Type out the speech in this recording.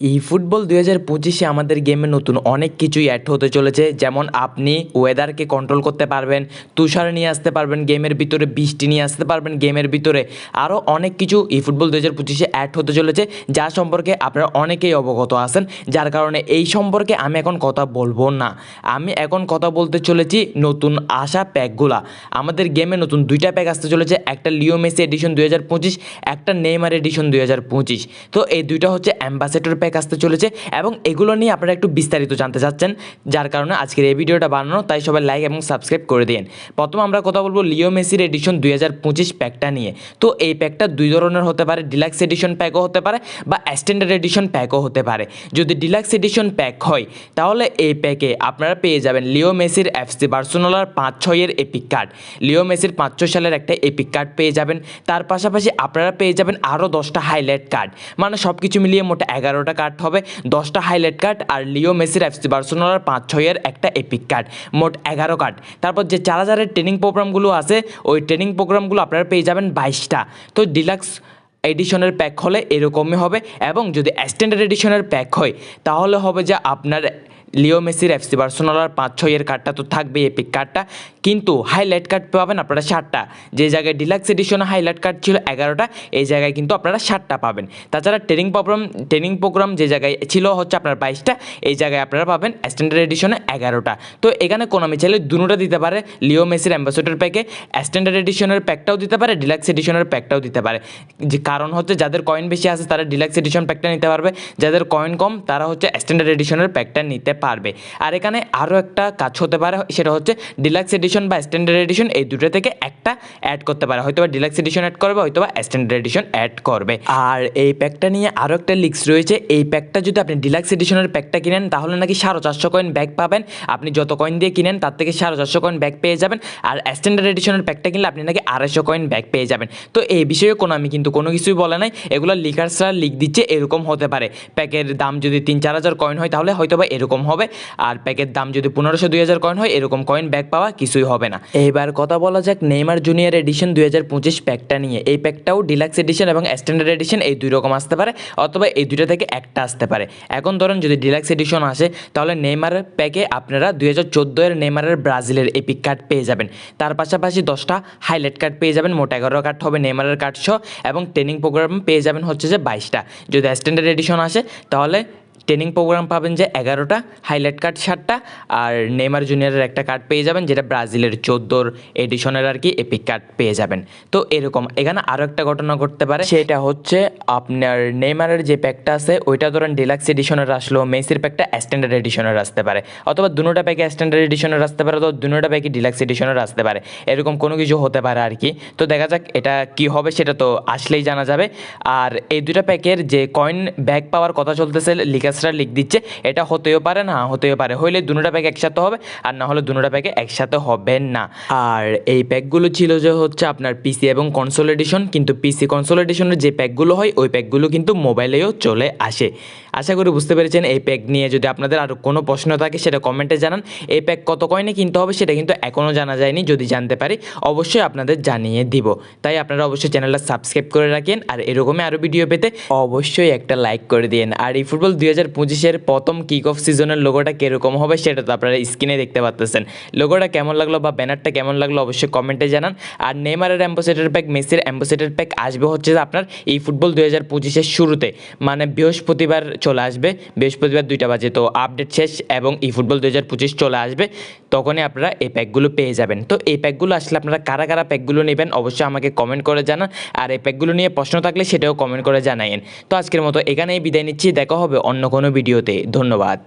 ই football দুই হাজার পঁচিশে আমাদের গেমে নতুন অনেক কিছুই অ্যাড হতে চলেছে। যেমন আপনি ওয়েদারকে কন্ট্রোল করতে পারবেন, তুষার নিয়ে আসতে পারবেন গেমের ভিতরে, বৃষ্টি নিয়ে আসতে পারবেন গেমের ভিতরে। আরও অনেক কিছু ই ফুটবল দু হাজার পঁচিশে অ্যাড হতে চলেছে, যা সম্পর্কে আপনারা অনেকেই অবগত আছেন, যার কারণে এই সম্পর্কে আমি এখন কথা বলব না। আমি এখন কথা বলতে চলেছি নতুন আসা প্যাকগুলা আমাদের গেমে নতুন দুইটা প্যাক আসতে চলেছে, একটা লিও মেসি এডিশন দুই হাজার পঁচিশ, একটা নেইমার এডিশন দুই হাজার পঁচিশ। তো এই দুইটা হচ্ছে অ্যাম্বাসেডর প্যাক আসতে চলেছে এবং এগুলো নিয়ে আপনারা একটু বিস্তারিত জানতে চাচ্ছেন, যার কারণে আজকের এই ভিডিওটা বানানো, তাই সবাই লাইক এবং সাবস্ক্রাইব করে দিন প্রথম আমরা কথা বলব লিও মেসির এডিশন দুই হাজার পঁচিশ প্যাকটা নিয়ে। তো এই প্যাকটা দুই ধরনের হতে পারে ডিলাক্স এডিশন প্যাকও হতে পারে বা স্ট্যান্ডার্ড এডিশন প্যাকও হতে পারে। যদি ডিলাক্স এডিশন প্যাক হয়, তাহলে এই প্যাকে আপনারা পেয়ে যাবেন লিও মেসির এফসি বার্সোনোলার পাঁচ ছয়ের এপিক কার্ড লিও মেসির পাঁচ ছয় সালের একটা এপিক কার্ড পেয়ে যাবেন। তার পাশাপাশি আপনারা পেয়ে যাবেন আরও দশটা হাইলাইট কার্ড মানে সব কিছু মিলিয়ে মোট এগারোটা কার্ড হবে, দশটা হাইলাইট কার্ড আর লিও মেসির এফসি বার্সোনার পাঁচ ছয়ের একটা এপিক কার্ড মোট এগারো কার্ড তারপর যে চার হাজারের ট্রেনিং প্রোগ্রামগুলো আছে, ওই ট্রেনিং প্রোগ্রামগুলো আপনারা পেয়ে যাবেন বাইশটা। তো ডিলাক্স এডিশনের প্যাক হলে এরকমই হবে এবং যদি স্ট্যান্ডার্ড এডিশনের প্যাক হয়, তাহলে হবে যে আপনার লিও মেসির এফসি বার্সোনালার পাঁচ ছয়ের কার্ডটা তো থাকবে এপিক কার্ডটা কিন্তু হাইলাইট কার্ড পাবেন আপনারা ষাটটা যে জায়গায় ডিলাক্স এডিশনে হাইলাইট কার্ড ছিল এগারোটা, এই জায়গায় কিন্তু আপনারা ষাটটা পাবেন। তাছাড়া ট্রেনিং প্রোগ্রাম ট্রেনিং প্রোগ্রাম যে জায়গায় ছিল হচ্ছে আপনার বাইশটা, এই জায়গায় আপনারা পাবেন স্ট্যান্ডার্ড এডিশনে এগারোটা। তো এখানে কোনামি চাইলে দুটোটা দিতে পারে লিও মেসির অ্যাম্বাসেডর প্যাকে স্ট্যান্ডার্ড এডিশনের প্যাকটাও দিতে পারে ডিলাক্স এডিশনের প্যাকটাও দিতে পারে। যে কারণ হচ্ছে যাদের কয়েন বেশি আছে তারা ডিলাক্স এডিশন প্যাকটা নিতে পারবে, যাদের কয়েন কম তারা হচ্ছে স্ট্যান্ডার্ড এডিশনের প্যাকটা নিতে পারবে। আর এখানে আরও একটা কাজ হতে পারে, সেটা হচ্ছে ডিলাক্স এডিশন বা স্ট্যান্ডার্ড এডিশন এই দুটো থেকে একটা অ্যাড করতে পারে। হয়তো বা ডিলাক্স এডিশন অ্যাড করবে হয়তো বা স্ট্যান্ডার্ড এডিশন অ্যাড করবে। আর এই প্যাকটা নিয়ে আরও একটা লিক্স রয়েছে। এই প্যাকটা যদি আপনি ডিলাক্স এডিশনের প্যাকটা কিনেন, তাহলে নাকি সাড়ে চারশো কয়েন ব্যাগ পাবেন। আপনি যত কয়েন দিয়ে কিনেন, তার থেকে সাড়ে চারশো কয়েন ব্যাগ পেয়ে যাবেন। আর স্ট্যান্ডার্ড এডিশনের প্যাকটা কিনলে আপনি নাকি আড়াইশো কয়েন ব্যাগ পেয়ে যাবেন। তো এই বিষয়ে কোনো আমি কিন্তু কোনো কিছুই বলে নাই। এগুলো লিকার্সরা লিক দিচ্ছে, এরকম হতে পারে। প্যাকের দাম যদি তিন চার হাজার কয়েন হয়, তাহলে হয়তো বা এরকম হবে। আর প্যাকের দাম যদি পনেরোশো, দুই হাজার কয়েন হয়, এরকম কয়েন ব্যাক পাওয়া কিছুই হবে না। এইবার কথা বলা যাক নেইমার জুনিয়র এডিশন দুই হাজার পঁচিশ প্যাকটা নিয়ে। এই প্যাকটাও ডিলাক্স এডিশন এবং স্ট্যান্ডার্ড এডিশন এই দুই রকম আসতে পারে, অথবা এই দুইটা থেকে একটা আসতে পারে। এখন ধরুন যদি ডিলাক্স এডিশন আসে, তাহলে নেইমারের প্যাকে আপনারা দুই হাজার চোদ্দ এর নেইমারের ব্রাজিলের এপিক কার্ড পেয়ে যাবেন। তার পাশাপাশি দশটা হাইলাইট কার্ড পেয়ে যাবেন, মোট এগারো কার্ড হবে নেইমারের কার্ড সহ, এবং ট্রেনিং প্রোগ্রাম পেয়ে যাবেন হচ্ছে যে বাইশটা। যদি স্ট্যান্ডার্ড এডিশন আসে, তাহলে ট্রেনিং প্রোগ্রাম পাবেন যে এগারোটা হাইলাইট কার্ড ষাটটা আর নেইমার জুনিয়রের একটা কার্ড পেয়ে যাবেন, যেটা ব্রাজিলের চোদ্দোর এডিশনের আর কি এপিক কার্ড পেয়ে যাবেন। তো এরকম, এখানে আরও একটা ঘটনা ঘটতে পারে। সেটা হচ্ছে আপনার নেইমারের যে প্যাকটা আছে, ওইটা ধরেন ডিলাক্স এডিশনের আসলো মেসির প্যাকটা স্ট্যান্ডার্ড এডিশনের আসতে পারে। অথবা দুটোটা প্যাকে স্ট্যান্ডার্ড এডিশনের আসতে পারে তো দুটোটা প্যাকে ডিলাক্স এডিশনের আসতে পারে। এরকম কোনো কিছু হতে পারে আর কি। তো দেখা যাক এটা কি হবে, সেটা তো আসলেই জানা যাবে। আর এই দুটা প্যাকের যে কয়েন ব্যাক পাওয়ার কথা চলতেছে লিকাসরা লিখ দিচ্ছে। এটা হতেও পারে না, হতেও পারে। হইলে দুটা প্যাক একসাথে হবে, আর না হলে দুটা প্যাকে একসাথে হবে না। আর এই প্যাকগুলো ছিল যে হচ্ছে আপনার পিসি এবং কনসোল এডিশন কিন্তু পিসি কনসোল এডিশনের যে প্যাকগুলো হয়, ওই প্যাকগুলো কিন্তু মোবাইলেও চলে আসে। আশা করি বুঝতে পেরেছেন, এই প্যাক নিয়ে যদি আপনাদের আরও কোনো প্রশ্ন থাকে সেটা কমেন্টে জানান। এই প্যাক কত কয়েনে কিনতে হবে সেটা কিন্তু এখনও জানা যায়নি, যদি জানতে পারি অবশ্যই আপনাদের জানিয়ে দিব। তাই আপনারা অবশ্যই চ্যানেলটা সাবস্ক্রাইব করে রাখেন আর এরকমই আরও ভিডিও পেতে অবশ্যই একটা লাইক করে দিন আর এই ফুটবল দুই হাজার পঁচিশের প্রথম কিক অফ সিজনের লোগোটা কীরকম হবে সেটা তো আপনারা স্ক্রিনে দেখতে পাচ্তেছেন লোগোটা কেমন লাগল বা ব্যানারটা কেমন লাগল অবশ্যই কমেন্টে জানান। আর নেইমারের অ্যাম্বাসেডার প্যাক মেসির অ্যাম্বাসেডার প্যাক আসবে হচ্ছে আপনার এই ফুটবল দুই হাজার পঁচিশের শুরুতে। মানে বৃহস্পতিবার চলে আসবে। বৃহস্পতিবার দুইটা বাজে। তো আপডেট শেষ এবং ই ফুটবল দু হাজার পঁচিশ চলে আসবে। তখনই আপনারা এই প্যাকগুলো পেয়ে যাবেন। তো এই প্যাকগুলো আসলে আপনারা কারা কারা প্যাকগুলো নেবেন অবশ্যই আমাকে কমেন্ট করে জানান। আর এই প্যাকগুলো নিয়ে প্রশ্ন থাকলে সেটাও কমেন্ট করে জানাইন তো আজকের মতো এখানেই বিদায় নিচ্ছি। দেখা হবে অন্য কোনো ভিডিওতে ধন্যবাদ।